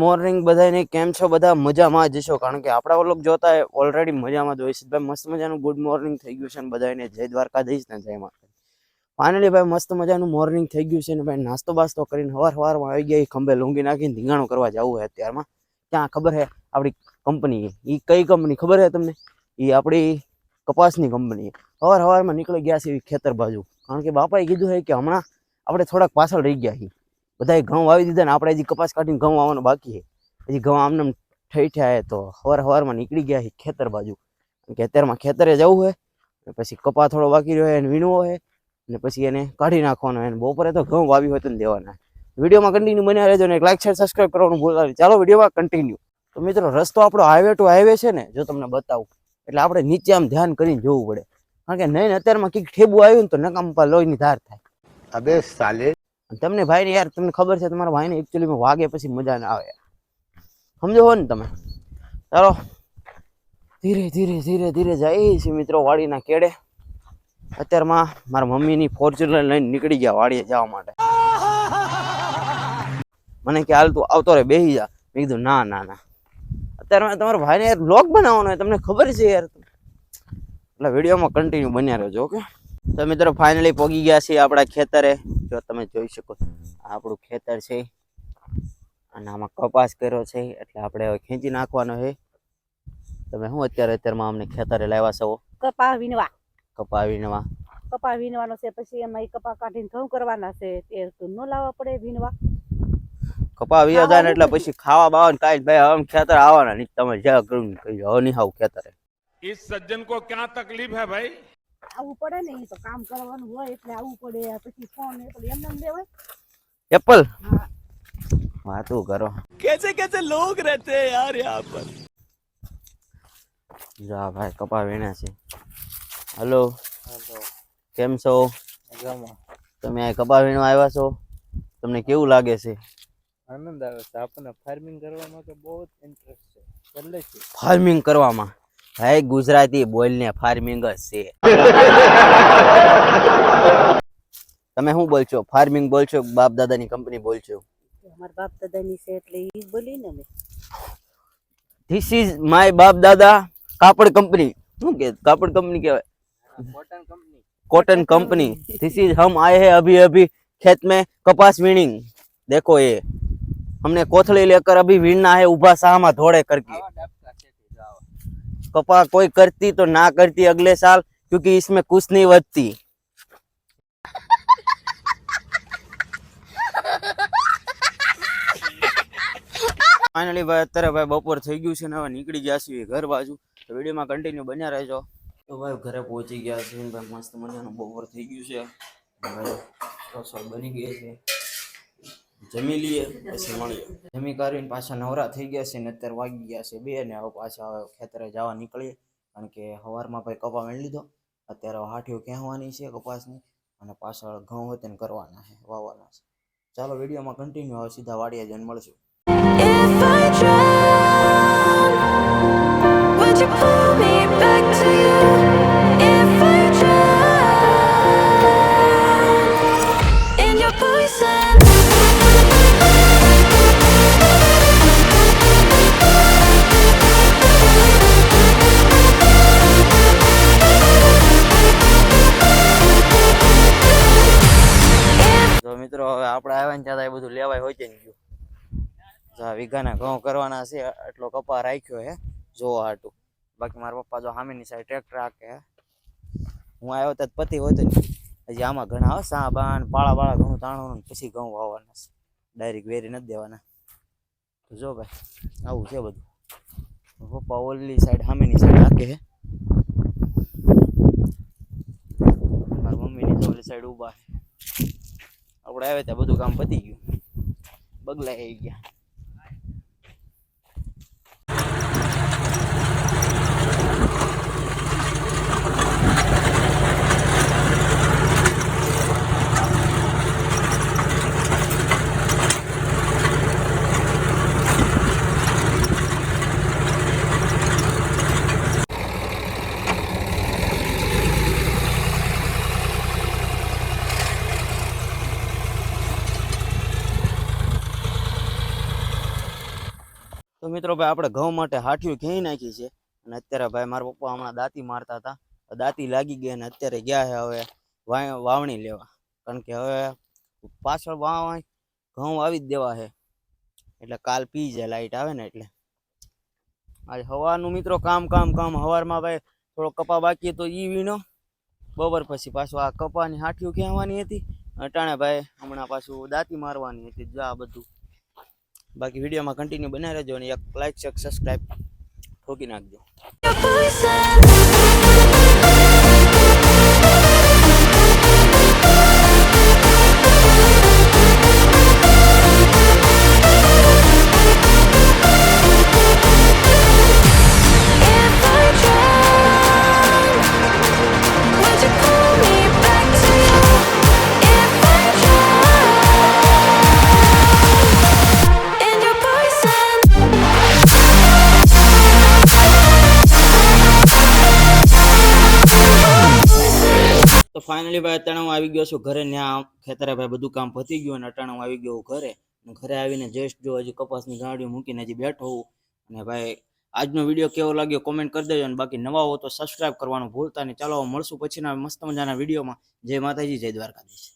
Morning બધાને કેમ છો? બધા મજામાં જ છો. કારણ કે આપણા ઓલોક જોતા ઓલરેડી મજામાં જ હોય છે. ભાઈ, મસ્ત મજાનું ગુડ મોર્નિંગ થઈ ગયું છે ને બધાને જય દ્વારકાધીશ ને જય માતા ફાઇનલી ભાઈ, મસ્ત મજાનું મોર્નિંગ થઈ ગયું છે ને ભાઈ, નાસ્તો બાસ્તો કરીને હવાર હવારમાં આવી ગયા એ ખંભે લૂંગી નાખીને ધીંગાણું કરવા જવું હોય અત્યારમાં. ત્યાં ખબર છે આપણી કંપની એ કઈ કંપની ખબર છે તમને? એ આપણી કપાસની કંપની હવાર હવારમાં નીકળી ગયા છે એવી ખેતર બાજુ કારણ કે બાપાએ કીધું છે કે હમણાં આપણે થોડાક પાછળ રહી ગયા છીએ. બધાએ ઘઉં વાવી દીધા ને આપણે હજી કપાસ કાઢીને ઘઉં વાવવાનું બાકી છે. હજી ઘઉં આમને આમ ઠઈ થયા તો હવાર હવારમાં નીકળી ગયા છે ખેતર બાજુ. કે અત્યારમાં ખેતરે જવું હોય પછી કપા થોડો બાકી રહ્યો હોય એને વીણવો હોય ને પછી એને કાઢી નાખવાનો એને બપોરે તો ઘઉં વાવી હોય તો દેવાના વિડીયોમાં કન્ટિન્યુ બન્યા રહેજો ને લાઈક શેર સબસ્ક્રાઈબ કરવાનું ભૂલતા ચાલો વિડીયોમાં કન્ટિન્યુ તો મિત્રો, રસ્તો આપણો હાઈવે ટુ હાઈવે છે ને, જો તમને બતાવું. એટલે આપણે નીચે આમ ધ્યાન કરીને જોવું પડે. કારણ કે નહીં અત્યારમાં કંઈક ઠેબુ આવ્યું ને તો નકામ પર લોહીની ધાર થાય. અબે સાલે તમને ભાઈને યાર, તમને ખબર છે, તમારા ભાઈને એકચ્યુઅલીમાં વાગે પછી મજા ના આવે. સમજો હો ને તમે? ચાલો. ધીરે ધીરે ધીરે ધીરે જઈએ છીએ મિત્રો વાડીના કેડે. અત્યારમાં મારા મમ્મીની ફોર્ચ્યુનર લઈને નીકળી ગયા વાડીએ જવા માટે. મને કે, હાલ તું આવતો રે બેસી જા. મેં કીધું, ના ના ના. અત્યારમાં તમારા ભાઈને યાર બ્લોગ બનાવવાનો તમને ખબર છે યાર. એટલે વિડીયોમાં કન્ટિન્યુ બન્યા રહેજો ઓકે તો મિત્રો ફાઇનલી પહોંચી ગયા છીએ આપણા ખેતરે જો તમે જોઈ શકો આ આપણું ખેતર છે અને આમાં કપાસ કર્યો છે એટલે આપણે હવે ખેંચી નાખવાનો છે તમે શું અત્યારે અત્યારમાં અમને ખેતરે લાવ્યા છો કપા વીણવા કપા વીણવા કપા વીણવાનો છે પછી એમાં ઈ કપા કાઢીને ઘઉં કરવાના છે તે તો ન લાવવા પડે વીણવા કપા વીયા જાય ને એટલે પછી ખાવા બાવા ને કાંઈ ભાઈ હવે ખેતર આવવાના નહીં તમે જ્યાં કરું ને કહી હવે નહીં આવું ખેતરે इस सज्जन को क्या तकलीफ है भाई આવું પડે ને એ તો કામ કરવાનું હોય એટલે આવું પડે પછી ફોન એટલે એમને દેવાય. એપલ? વાતું કરો. કેસે કેસે લોગ રહેતે હે યાર યહાં પર. જા ભાઈ કપા વેણા છે. હલો. હલો. કેમ છો? તમે આ કપા વીણવા આવ્યા છો? તમને કેવું લાગે છે? આનંદ આવે છે. આપણને ફાર્મિંગ કરવામાં તો બહુ ઇન્ટરેસ્ટ છે. એટલે ફાર્મિંગ કરવામાં? હે ગુજરાતી બોલને ફાર્મિંગ જ છે. તમે શું બોલશો? ફાર્મિંગ બોલશો બાપ દાદાની કંપની બોલશો? અમાર બાપ દાદાની છે એટલે ઈ બોલી ને અમે. ધીસ ઇઝ માય બાપ દાદા કાપડ કંપની શું કે કાપડ કંપની કહેવાય? Cotton company cotton company this is હમ આએ હે અભી અભી. ખેત મે કપાસ વીણિંગ देखो ये हमने कोथली અભી अभी वीणना है उभा सामा धोड़े करके આવા. कपा कोई करती तो ना करती अगले साल क्योंकि इसमें कुछ नहीं बचती ફાઇનલી ભાઈ અત્યારે ભાઈ બપોર થઈ ગયું છે ને હવે નીકળી ગયા છીએ ઘર બાજુ તો વિડીયોમાં કન્ટિન્યુ બન્યા રહેજો તો ભાઈ ઘરે પહોંચી ગયા છે ને ભાઈ મસ્ત મજાનું બપોર થઈ ગયું છે હવે રસોઈ બની ગઈ છે જમી લઈએ, પછી મળીએ. જમી કરીને પાછા નવરા થઈ ગયા છે ને અત્યારે વાગી ગયા છે બે ને હવે પાછા ખેતરે જવા નીકળીએ. કારણ કે સવારમાં ભાઈ કપા મેળ લીધો. અત્યારે હાઠીઓ કહેવાની છે કપાસની અને પાછળ ઘઉં હોય તેને કરવાના છે, વાવવાના છે. ચાલો વિડીયોમાં કન્ટિન્યુ હવે સીધા વાડીએ જઈને મળશું. લેવાય હોય ત્યાં ગયું. જા વીઘાના ઘઉં કરવાના છે એટલો કપા રાખ્યો હે, જોવા હાટું. બાકી મારા પપ્પા જો સામેની સાઈડ ટ્રેક્ટર રાખે હે. આવ્યો તો પતિ હોય તો હજી આમાં ઘણા હો, સા બાન પાળા, બાળા ઘઉં ને પછી ઘઉં વાવવાના છે. ડાયરેક્ટ વેરી નથી દેવાના. તો જો ભાઈ, આવું છે બધું. પપ્પા ઓલી સાઈડ સામેની સાઈડ રાખે હે. મારી મમ્મીની ઓલી સાઈડ ઊભા છે. આપણે આવે ત્યાં બધું કામ પતી ગયું. બગલા આવી મિત્રો ભાઈ, આપણે ઘઉં માટે હાઠિયું ખેઈ નાખી છે. અને અત્યારે ભાઈ, મારા પપ્પા હમણાં દાંતી મારતા હતા. દાંતી લાગી ગઈ અને અત્યારે ગયા છે હવે વાવણી લેવા. કારણ કે હવે પાછળ વાવાય, ઘઉં વાવી જ દેવા છે. એટલે કાલ પી જાય લાઇટ આવે ને એટલે. આજે હવાનું મિત્રો કામ કામ કામ. હવારમાં ભાઈ, થોડો કપા બાકી તો ઈ વીણો. બપોર પછી પાછું આ કપાની હાઠિયું ખેવાની હતી. અટાણે ભાઈ, હમણાં પાછું દાંતી મારવાની હતી, જો આ બધું. બાકી વિડીયોમાં કન્ટિન્યુ બનાવી રહેજો અને એક લાઈક શેર સબસ્ક્રાઈબ ઠોકી નાખજો. ફાઇનલી ભાઈ હું આવી ગયો છું ઘરે ત્યાં ખેતરે ભાઈ બધું કામ પતી ગયું અને અટાણે આવી ગયો ઘરે. ઘરે આવીને જસ્ટ જો હજી કપાસની ગાડીઓ મૂકીને હજી બેઠો હું. અને ભાઈ, આજનો વીડિયો કેવો લાગ્યો કોમેન્ટ કરી દેજો અને બાકી નવા હો તો સબસ્ક્રાઇબ કરવાનું ભૂલતા નહીં. ચાલો મળશું પછીના મસ્ત મજાના વિડીયોમાં. જય માતાજી, જય દ્વારકાધીશ.